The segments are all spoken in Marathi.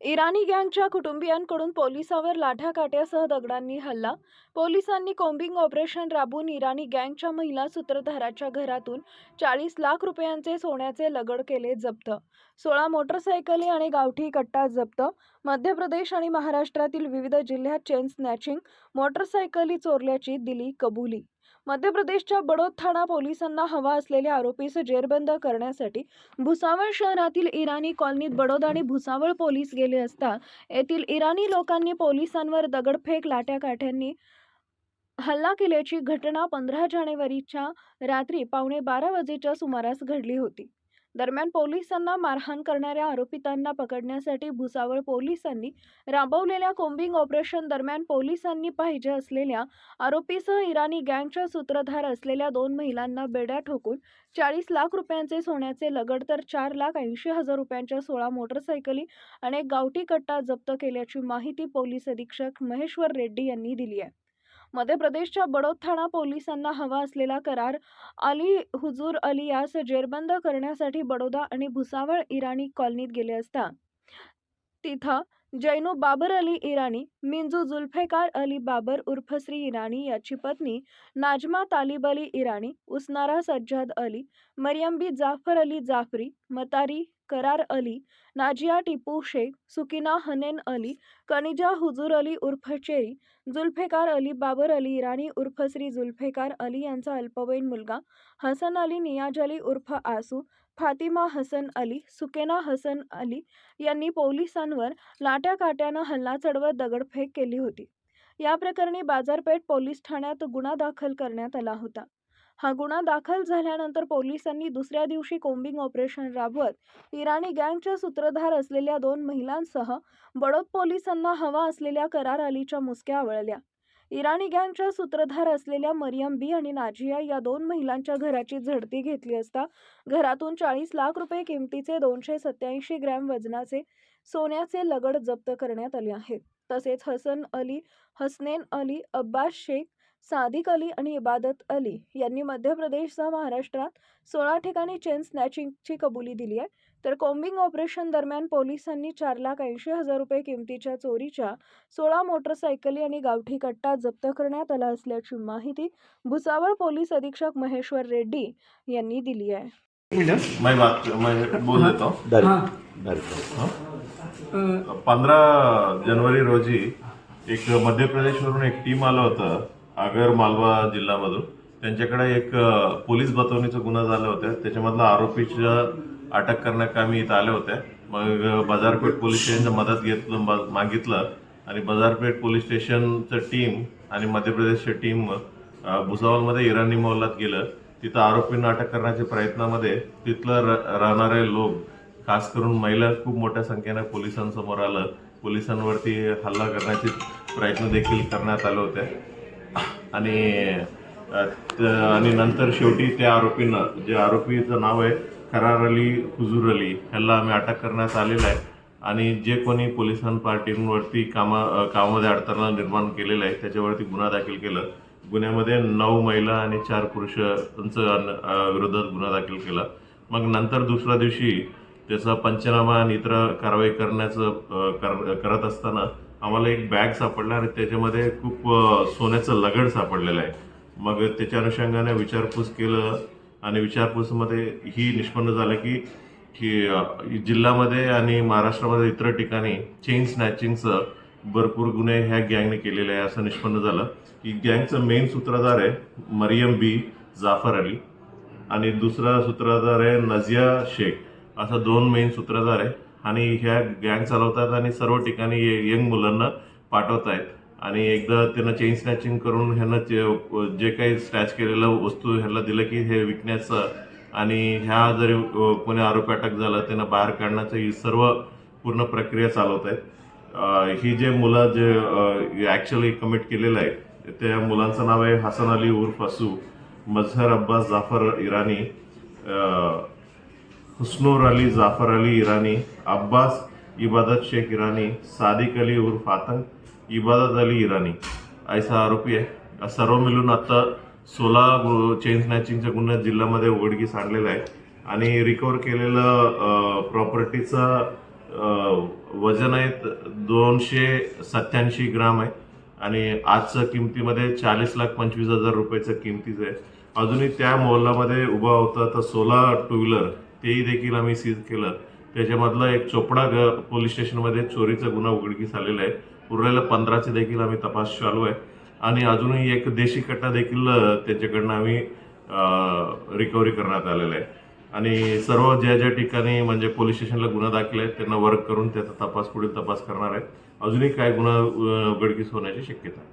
इराणी गँगच्या कुटुंबियांकडून पोलिसावर लाठ्याकाट्यासह दगडांनी हल्ला. पोलिसांनी कोम्बिंग ऑपरेशन राबवून इराणी गँगच्या महिला सूत्रधाराच्या घरातून चाळीस लाख रुपयांचे सोन्याचे लगड केले जप्त. सोळा मोटरसायकली आणि गावठी कट्टा जप्त. मध्य प्रदेश आणि महाराष्ट्रातील विविध जिल्ह्यात चेन स्नॅचिंग मोटरसायकली चोरल्याची दिली कबुली. मध्य प्रदेशच्या बडोद ठाणा पोलिसांना हवा असलेल्या आरोपीस जेरबंद करण्यासाठी भुसावळ शहरातील इराणी कॉलनीत बडोद आणि भुसावळ पोलीस गेले असता येथील इराणी लोकांनी पोलिसांवर दगडफेक लाट्याकाठ्यांनी हल्ला केल्याची घटना पंधरा जानेवारीच्या रात्री पावणे बारा वाजेच्या सुमारास घडली होती. दरम्यान पोलिसांना मारहाण करणाऱ्या आरोपितांना पकडण्यासाठी भुसावळ पोलिसांनी राबवलेल्या कोम्बिंग ऑपरेशन दरम्यान पोलिसांनी पाहिजे असलेल्या आरोपीसह इराणी गँगच्या सूत्रधार असलेल्या दोन महिलांना बेड्या ठोकून चाळीस लाख रुपयांचे सोन्याचे लगड तर चार लाख ऐंशी हजार रुपयांच्या सोळा मोटरसायकली आणि गावठी कट्टा जप्त केल्याची माहिती पोलीस अधीक्षक महेश्वर रेड्डी यांनी दिली आहे. मध्य प्रदेशच्या बडोद ठाणा पोलिसांना हवा असलेला करार अली हुजूर अली यास जेरबंद करण्यासाठी बडोदा आणि भुसावळ इराणी कॉलनीत गेले असता. तिथं जैनू बाबर अली इराणी मिंजू जुल्फेकार अली बाबर उर्फ श्री इराणी याची पत्नी नाजमा तालिब अली इराणी उस्नारा सज्जाद अली मरियम बी जाफर अली जाफरी मतारी करार अली नाजिया टिपू शेख सुकिना हनेन अली कनिजा हुजूर अली उर्फ चेरी जुल्फेकार अली बाबर अली इराणी उर्फ श्री जुल्फेकार अली यांचा अल्पवयीन मुलगा हसन अली नियाज अली उर्फ आसू फातिमा हसन अली सुकेना हसन अली यांनी पोलिसांवर लाट्या काट्यानं हल्ला चढवत दगडफेक केली होती. या प्रकरणी बाजारपेठ पोलीस ठाण्यात गुन्हा दाखल करण्यात आला होता. हा गुन्हा दाखल झाल्यानंतर पोलिसांनी दुसऱ्या दिवशी कोम्बिंग ऑपरेशन राबवत इराणी गँगच्या सूत्रधार असलेल्या दोन महिलांसह बडोद पोलिसांना हवा असलेल्या करार अलीच्या मुसक्या आवळल्या. इराणी गँगच्या सूत्रधार असलेल्या मरियम बी आणि नाजिया या दोन महिलांच्या घराची झडती घेतली असता घरातून चाळीस लाख रुपये किमतीचे दोनशे सत्याऐंशी ग्रॅम वजनाचे सोन्याचे लगड जप्त करण्यात आले आहेत. तसेच हसन अली हसनेन अली अब्बास शेख सादिक अली आणि इबादत अली यांनी मध्य प्रदेशसह महाराष्ट्रात सोळा ठिकाणी चेन स्नॅचिंगची कबुली दिली आहे. तर कोम्बिंग ऑपरेशन दरम्यान पोलिसांनी चार लाख ऐंशी हजार रुपये किमतीच्या चोरीच्या सोळा मोटरसायकली आणि गावठी कट्टा जप्त करण्यात आला असल्याची माहिती भुसावळ पोलीस अधीक्षक महेश्वर रेड्डी यांनी दिली आहे. मिनट मैं बात मैं बोल देता. हूँ. डायरेक्ट डायरेक्ट पंधरा जनवरी रोजी एक मध्य प्रदेशवरून एक टीम आलं होतं. आगर मालवा जिल्ह्यामधून. त्यांच्याकडे एक पोलीस बतवणीचा गुन्हा झाला होता. त्याच्यामधला आरोपीच्या अटक करण्याकामी इथं आले होते. मग बाजारपेठ पोलीस स्टेशनचं मदत घेतलं मागितलं. आणि बाजारपेठ पोलीस स्टेशनचं टीम आणि मध्य प्रदेशची टीम भुसावलमध्ये इराणी मोहल्लात गेलं. तिथं आरोपींना अटक करण्याच्या प्रयत्नामध्ये तिथलं र- राहणारे लोक खास करून महिला खूप मोठ्या संख्येनं पोलिसांसमोर आलं. पोलिसांवरती हल्ला करण्याचे प्रयत्न देखील करण्यात आले होते. आणि आणि नंतर शेवटी त्या आरोपींना जे आरोपीचं नाव आहे करार अली हुजूर अली ह्याला आम्ही अटक करण्यात आलेलं आहे. आणि जे कोणी पोलिसां पार्टींवरती कामा कामामध्ये अडथळा निर्माण केलेला आहे त्याच्यावरती गुन्हा दाखल केलं. गुन्ह्यामध्ये नऊ महिला आणि चार पुरुषांचं विरोधात गुन्हा दाखल केला. मग नंतर दुसऱ्या दिवशी त्याचा पंचनामा आणि इतर कारवाई करण्याचं कर करत असताना आम्हाला एक बॅग सापडला आणि त्याच्यामध्ये खूप सोन्याचं लगड सापडलेलं आहे. मग त्याच्या अनुषंगाने विचारपूस केलं आणि विचारपूसमध्ये ही निष्पन्न झालं की की जिल्ह्यामध्ये आणि महाराष्ट्रामध्ये इतर ठिकाणी चेन स्नॅचिंगचं भरपूर गुन्हे ह्या गँगने केलेले आहे असं निष्पन्न झालं. की गँगचं मेन सूत्रधार आहे मरियम बी जाफर अली आणि दुसरा सूत्रधार आहे नझिया शेख. असा दोन मेन सूत्रधार आहे. आणि ह्या गँग चालवतात आणि सर्व ठिकाणी यंग मुलांना पाठवत आहेत. आणि एकदा त्यांना चेन स्नॅचिंग करून ह्यांना जे काही स्नॅच केलेलं वस्तू ह्यांना दिलं की हे विकण्याचं आणि ह्या जरी कोणी आरोपी अटक झाला त्यांना बाहेर काढण्याचं ही सर्व पूर्ण प्रक्रिया चालवत आहेत. ही जे मुलं जे ॲक्च्युली कमिट केलेलं आहे त्या मुलांचं नाव आहे हसन अली उर्फ असू मझहर अब्बास जाफर इराणी हुस्नूर अली जाफर अली इरानी अब्बास इबादत शेख इरानी सादिक अली उर्फ आतंक इबादत अली इराणी. ऐसा आरोपी आहे. सर्व मिळून आत्ता सोळा चेन स्नॅचिंगच्या गुन्ह्यात जिल्ह्यामध्ये उघडकीस आणलेला आहे. आणि रिकवर केलेलं प्रॉपर्टीचं वजन आहे दोनशे सत्याऐंशी ग्राम आहे. आणि आजचं किमतीमध्ये चाळीस लाख पंचवीस हजार रुपयाचं किमतीचं आहे. अजूनही त्या मोहल्ल्यामध्ये उभा होता तर सोला टू व्हीलर तेही देखील आम्ही सीज केलं. त्याच्यामधला एक चोपडा ग पोलीस स्टेशनमध्ये चोरीचा गुन्हा उघडकीस आलेला आहे. उरलेल्या पंधराचे देखील आम्ही तपास चालू आहे. आणि अजूनही एक देशी कट्टा देखील अं, त्यांच्याकडनं आम्ही रिकव्हरी करण्यात आलेला आहे. आणि सर्व ज्या ज्या ठिकाणी म्हणजे पोलीस स्टेशनला गुन्हा दाखल आहे त्यांना वर्क करून त्याचा तपास पुढील तपास करणार आहे अजूनही काय गुन्हा उघडकीस होण्याची शक्यता आहे?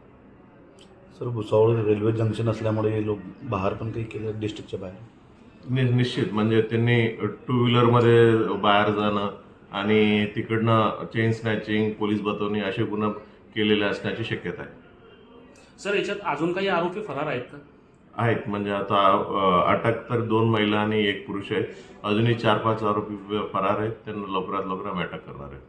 सर भुसावळ रेल्वे जंक्शन असल्यामुळे हे लोक बाहेर पण काही केलं डिस्ट्रिक्टच्या बाहेर? निश्चित. म्हणजे त्यांनी टू व्हीलरमध्ये बाहेर जाणं आणि तिकडनं चेन स्नॅचिंग पोलीस बतवणी असे गुन्हा केलेले असण्याची शक्यता आहे. सर याच्यात अजून काही आरोपी फरार आहेत का? आहेत. म्हणजे आता अटक तर दोन महिला आणि एक पुरुष आहे अजूनही चार पाच आरोपी फरार आहेत. त्यांना लवकरात लवकर आम्ही अटक करणार आहे.